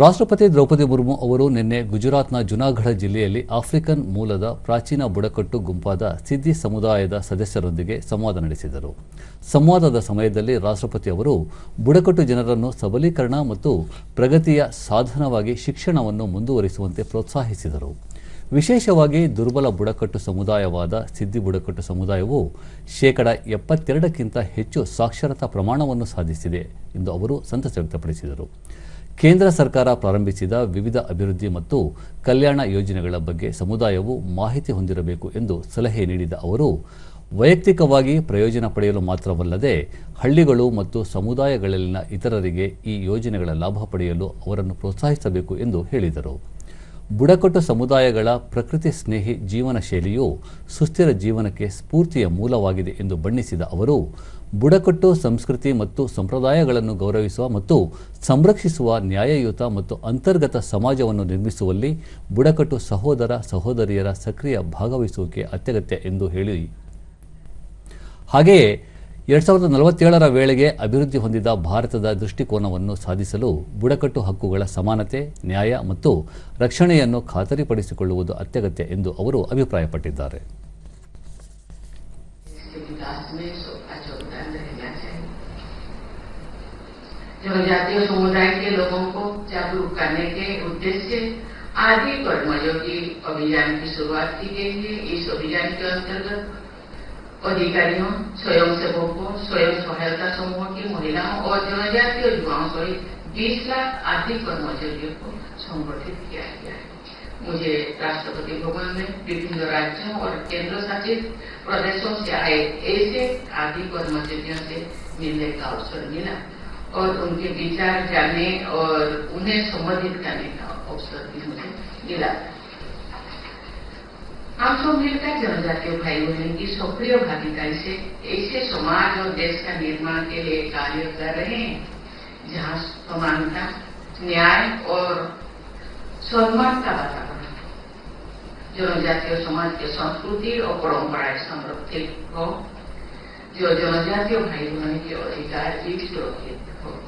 ರಾಷ್ಟ್ರಪತಿ ದ್ರೌಪದಿ ಮುರ್ಮು ಅವರು ನಿನ್ನೆ ಗುಜರಾತ್ನ ಜುನಾಗಢ ಜಿಲ್ಲೆಯಲ್ಲಿ ಆಫ್ರಿಕನ್ ಮೂಲದ ಪ್ರಾಚೀನ ಬುಡಕಟ್ಟು ಗುಂಪಾದ ಸಿದ್ದಿ ಸಮುದಾಯದ ಸದಸ್ಯರೊಂದಿಗೆ ಸಂವಾದ ನಡೆಸಿದರು. ಸಂವಾದದ ಸಮಯದಲ್ಲಿ ರಾಷ್ಟ್ರಪತಿ ಅವರು ಬುಡಕಟ್ಟು ಜನರನ್ನು ಸಬಲೀಕರಣ ಮತ್ತು ಪ್ರಗತಿಯ ಸಾಧನವಾಗಿ ಶಿಕ್ಷಣವನ್ನು ಮುಂದುವರಿಸುವಂತೆ ಪ್ರೋತ್ಸಾಹಿಸಿದರು. ವಿಶೇಷವಾಗಿ ದುರ್ಬಲ ಬುಡಕಟ್ಟು ಸಮುದಾಯವಾದ ಸಿದ್ದಿ ಬುಡಕಟ್ಟು ಸಮುದಾಯವು ಶೇಕಡ ಎಪ್ಪತ್ತೆರಡಕ್ಕಿಂತ ಹೆಚ್ಚು ಸಾಕ್ಷರತಾ ಪ್ರಮಾಣವನ್ನು ಸಾಧಿಸಿದೆ ಎಂದು ಅವರು ಸಂತಸ ವ್ಯಕ್ತಪಡಿಸಿದರು. ಕೇಂದ್ರ ಸರ್ಕಾರ ಪ್ರಾರಂಭಿಸಿದ ವಿವಿಧ ಅಭಿವೃದ್ಧಿ ಮತ್ತು ಕಲ್ಯಾಣ ಯೋಜನೆಗಳ ಬಗ್ಗೆ ಸಮುದಾಯವು ಮಾಹಿತಿ ಹೊಂದಿರಬೇಕು ಎಂದು ಸಲಹೆ ನೀಡಿದ ಅವರು, ವೈಯಕ್ತಿಕವಾಗಿ ಪ್ರಯೋಜನ ಪಡೆಯಲು ಮಾತ್ರವಲ್ಲದೆ ಹಳ್ಳಿಗಳು ಮತ್ತು ಸಮುದಾಯಗಳಲ್ಲಿನ ಇತರರಿಗೆ ಈ ಯೋಜನೆಗಳ ಲಾಭ ಪಡೆಯಲು ಅವರನ್ನು ಪ್ರೋತ್ಸಾಹಿಸಬೇಕು ಎಂದು ಹೇಳಿದರು. ಬುಡಕಟ್ಟು ಸಮುದಾಯಗಳ ಪ್ರಕೃತಿ ಸ್ನೇಹಿ ಜೀವನ ಶೈಲಿಯು ಸುಸ್ಥಿರ ಜೀವನಕ್ಕೆ ಸ್ಫೂರ್ತಿಯ ಮೂಲವಾಗಿದೆ ಎಂದು ಬಣ್ಣಿಸಿದ ಅವರು, ಬುಡಕಟ್ಟು ಸಂಸ್ಕೃತಿ ಮತ್ತು ಸಂಪ್ರದಾಯಗಳನ್ನು ಗೌರವಿಸುವ ಮತ್ತು ಸಂರಕ್ಷಿಸುವ ನ್ಯಾಯಯುತ ಮತ್ತು ಅಂತರ್ಗತ ಸಮಾಜವನ್ನು ನಿರ್ಮಿಸುವಲ್ಲಿ ಬುಡಕಟ್ಟು ಸಹೋದರ ಸಹೋದರಿಯರ ಸಕ್ರಿಯ ಭಾಗವಹಿಸುವಿಕೆ ಅತ್ಯಗತ್ಯ ಎಂದು ಹೇಳಿ. ಹಾಗೆಯೇ ಎರಡು ಸಾವಿರದ ನಲವತ್ತೇಳರ ವೇಳೆಗೆ ಅಭಿವೃದ್ಧಿ ಹೊಂದಿದ ಭಾರತದ ದೃಷ್ಟಿಕೋನವನ್ನು ಸಾಧಿಸಲು ಬುಡಕಟ್ಟು ಹಕ್ಕುಗಳ ಸಮಾನತೆ ನ್ಯಾಯ ಮತ್ತು ರಕ್ಷಣೆಯನ್ನು ಖಾತರಿಪಡಿಸಿಕೊಳ್ಳುವುದು ಅತ್ಯಗತ್ಯ ಎಂದು ಅವರು ಅಭಿಪ್ರಾಯಪಟ್ಟಿದ್ದಾರೆ इसके विकास में सबका योगदान रहना चाहिए जनजातीय समुदाय के लोगों को जागरूक करने के उद्देश्य से आदि कर्मयोगी अभियान की शुरुआत की गई है इस अभियान के अंतर्गत अधिकारियों स्वयं स्वयंसेवकों स्वयं सहायता समूह की महिलाओं और जनजातीय युवाओं सहित 20 लाख आर्थिक कर्मचारियों को संगठित किया गया है मुझे राष्ट्रपति भवन में विभिन्न राज्यों और केंद्र शासित प्रदेशों से आए ऐसे आदि कर्मचारियों से मिलने का अवसर मिला और उनके विचार जानने और उन्हें संबोधित करने का अवसर भी मुझे मिला हम सब मिलकर जनजातीय भाई बहन की सक्रिय भागीदारी से ऐसे समाज और देश का निर्माण के लिए कार्य कर रहे हैं, जहाँ समानता, न्याय और सम्मान का वातावरण जनजातीय समाज के संस्कृति और परंपराएँ संरक्षित हो, जो जनजातीय भाई बहन के अधिकार भी सुरक्षित